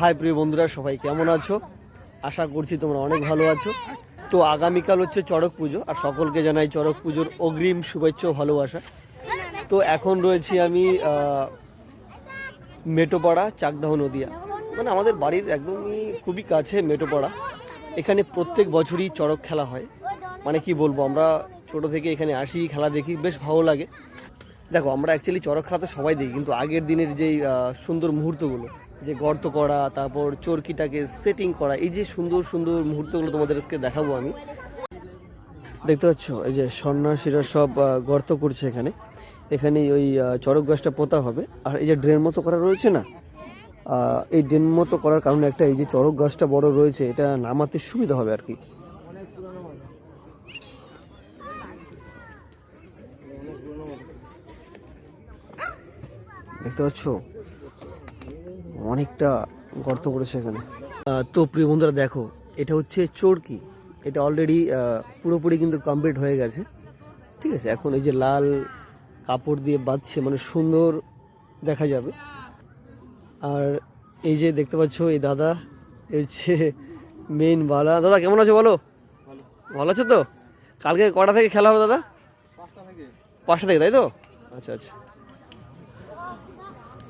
High প্রিয় বন্ধুরা, সবাই কেমন আছো? আশা করছি তোমরা অনেক ভালো আছো। তো আগামীকাল হচ্ছে চড়ক পুজো, আর সকলকে জানাই চড়ক পুজোর অগ্রিম শুভেচ্ছা ভালোবাসা। তো এখন রয়েছি আমি মেটোপাড়া, চাকদাহ নদিয়া। মানে আমাদের বাড়ির একদমই খুবই কাছে মেটোপাড়া। এখানে প্রত্যেক বছরই চড়ক খেলা হয়। মানে কি বলব, আমরা ছোট থেকে এখানে আসি, খেলা দেখি, বেশ ভালো লাগে। দেখো, আমরা অ্যাকচুয়ালি খেলা তো সবাই দেখি, কিন্তু আগের দিনের যেই সুন্দর মুহূর্তগুলো, যে গর্ত করা, তারপর চরকিটাকে সেটিং করা, এই যে সুন্দর সুন্দর মুহূর্তগুলো তোমাদের আজকে দেখাবো আমি। দেখতে পাচ্ছ, এই যে সন্ন্যাসীরা সব গর্ত করছে এখানে। এখানে ওই চড়ক গাছটা পোতা হবে। আর এই যে ড্রেন মতো করা রয়েছে না এই ড্রেন মতো করার কারণে একটা এই যে চড়ক গাছটা বড় রয়েছে, এটা নামাতে সুবিধা হবে আর কি। দেখতে পাচ্ছ? অনেকটা গর্ত করেছে এখানে। তো প্রিয় বন্ধুরা দেখো এটা হচ্ছে চোরকি। এটা অলরেডি পুরোপুরি কিন্তু কমপ্লিট হয়ে গেছে। ঠিক আছে? এখন এই যে লাল কাপড় দিয়ে বাঁধছে মানে সুন্দর দেখা যাবে। আর এই যে দেখতে পাচ্ছ এই দাদা এই হচ্ছে মেইন বালা। দাদা কেমন আছো বলো? ভালো আছো তো? কালকে কটা থেকে খেলা হবে দাদা? পাঁচটা থেকে তাই তো? আচ্ছা আচ্ছা।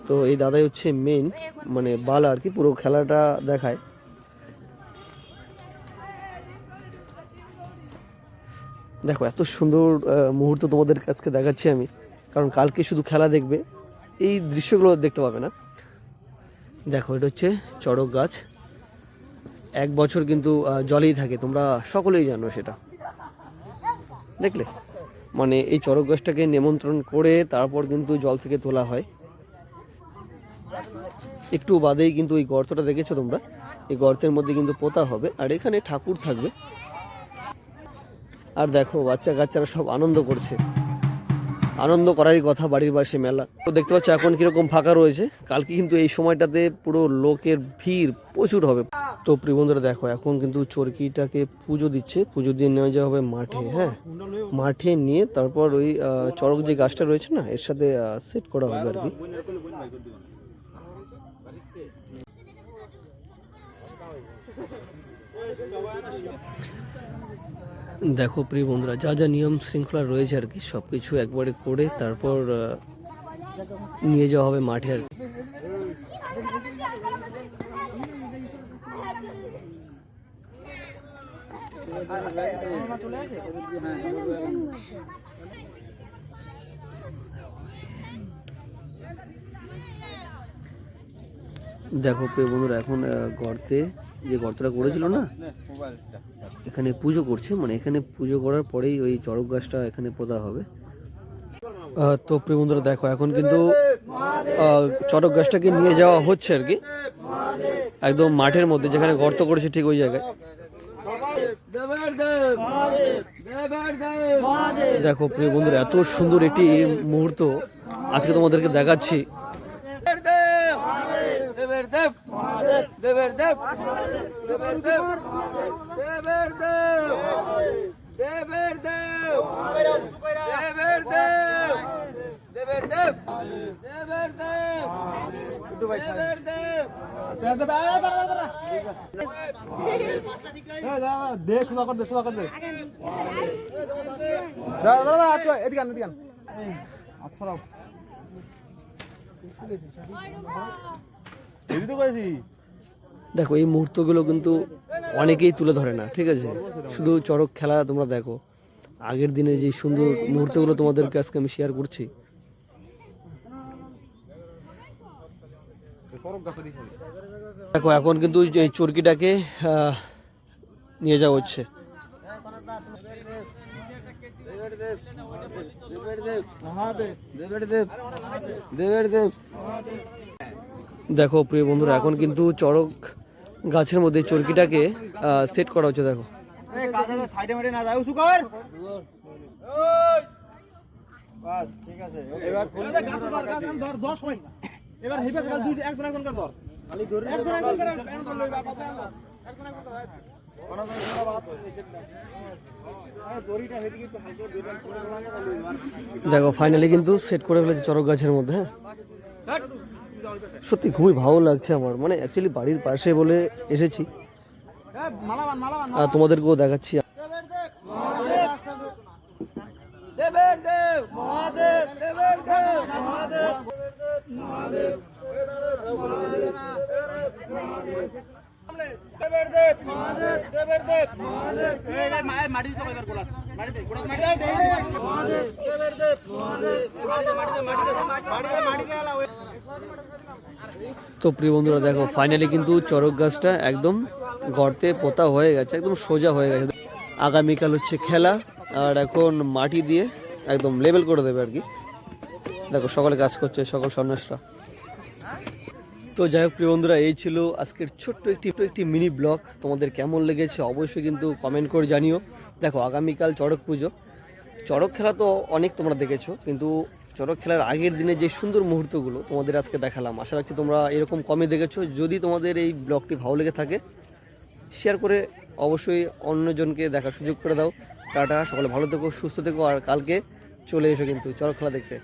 তো এই দাদাই হচ্ছে মেইন মানে বাল আর কি, পুরো খেলাটা দেখায়। দেখো, এত সুন্দর মুহূর্ত তোমাদের কাছকে দেখাচ্ছি আমি, কারণ কালকে শুধু খেলা দেখবে, এই দৃশ্যগুলো দেখতে পাবে না। দেখো, এটা হচ্ছে চড়ক গাছ। এক বছর কিন্তু জলেই থাকে, তোমরা সকলেই জানো সেটা। দেখলে? মানে এই চড়ক গাছটাকে নিমন্ত্রণ করে তারপর কিন্তু জল থেকে তোলা হয়। একটু বাদেই কিন্তু ওই গর্তটা দেখেছ তোমরা? এই গর্তের মধ্যে কিন্তু পোতা হবে, আর এখানে ঠাকুর থাকবে। আর দেখো, বাচ্চা কাচ্চারা সব আনন্দ করছে। আনন্দ করারই কথা বাড়ির পাশে মেলা। তো দেখতে পাচ্ছ এখন কীরকম ফাঁকা রয়েছে। কালকে কিন্তু এই সময়টাতে পুরো লোকের ভিড় প্রচুর হবে। তো প্রিয় বন্ধুরা, দেখো, এখন কিন্তু চরকিটাকে পুজো দিচ্ছে। পুজো দিয়ে নেওয়া যাওয়া হবে মাঠে হ্যাঁ? মাঠে নিয়ে তারপর ওই চড়ক যে গাছটা রয়েছে না, এর সাথে সেট করা হবে আর কি। দেখো প্রিয় বন্ধুরা, যা যা নিয়ম শৃঙ্খলা রয়েছে আর কি সব কিছু একবারে করে তারপর নিয়ে যাওয়া হবে মাঠে আর দেখো প্রিয় বন্ধুরা, এখন গর্তে যে গর্তটা করেছিল না, এখানে পুজো করছে মানে এখানে পুজো করার পরেই ওই চড়ক গাছটা এখানে পোদা হবে। তো প্রিয় বন্ধুরা, দেখো, এখন কিন্তু চড়ক গাছটাকে নিয়ে যাওয়া হচ্ছে আর কি। একদম মাঠের মধ্যে, যেখানে গর্ত করেছে ঠিক ওই জায়গায়। দেখো, প্রিয় বন্ধুরা, এত সুন্দর একটি মুহূর্ত আজকে তোমাদেরকে দেখাচ্ছি। দে শোনা কর, দে শোনা কর, দে। দাদা দাদা আচ্ছা এদিকে আন এদিকে আন। আচ্ছা দেখো এই মুহূর্তগুলো কিন্তু অনেকেই তুলে ধরে না ঠিক আছে? শুধু চড়ক খেলা তোমরা দেখো। আগের দিনে যে সুন্দর মুহূর্তগুলো তোমাদেরকে আজকে আমি শেয়ার করছি। দেখো এখন কিন্তু এই চরকিটাকে নিয়ে যাওয়া হচ্ছে। দেখো প্রিয় বন্ধুরা এখন কিন্তু চড়ক গাছের মধ্যে চরকিটাকে সেট করা হচ্ছে দেখো। এই কাজে সাইডে মেরে না যাও সুকর বাস ঠিক আছে। এবার গাছ ধর গাছ ধর ধর সময় এবার হেবে গাছ দুই একজন একজন করে ধর। খালি ধরে একজন একজন করে একজন লই বাবা একজন একজন করে। কোন কোন বাবা দড়িটা হেদিকে একটু হালকা দিবেন করে লাগে তাহলে দেখো ফাইনালি কিন্তু সেট করে ফেলেছে চড়ক গাছের মধ্যে হ্যাঁ। সত্যি খুবই ভালো লাগছে আমার মানে অ্যাকচুয়ালি বাড়ির পাশে বলে এসেছি আর তোমাদেরকেও দেখাচ্ছি দেবেন তো প্রিয় বন্ধুরা, দেখো ফাইনালি কিন্তু চড়ক গাছটা একদম গর্তে পোতা হয়ে গেছে, একদম সোজা হয়ে গেছে। আগামীকাল হচ্ছে খেলা, আর এখন মাটি দিয়ে একদম লেভেল করে দেবে আর কি। দেখো, সকালে কাজ করছে, সকল সন্ন্যাসরা। তো যাই হোক, প্রিয় বন্ধুরা, এই ছিল আজকের ছোট্ট একটি একটি মিনি ব্লগ তোমাদের কেমন লেগেছে অবশ্যই কিন্তু কমেন্ট করে জানিও। দেখো, আগামীকাল চড়ক পুজো। চড়ক খেলা তো অনেক তোমরা দেখেছ, কিন্তু চড়ক খেলার আগের দিনে যে সুন্দর মুহূর্তগুলো তোমাদের আজকে দেখালাম। আশা রাখছি তোমরা এরকম কমে দেখেছ। যদি তোমাদের এই ব্লগটি ভালো লেগে থাকে শেয়ার করে অবশ্যই অন্যজনকে দেখার সুযোগ করে দাও। টাটা, সকলে ভালো থেকো, সুস্থ থেকো, আর কালকে চলে এসো কিন্তু। চড়ক খেলা দেখতে।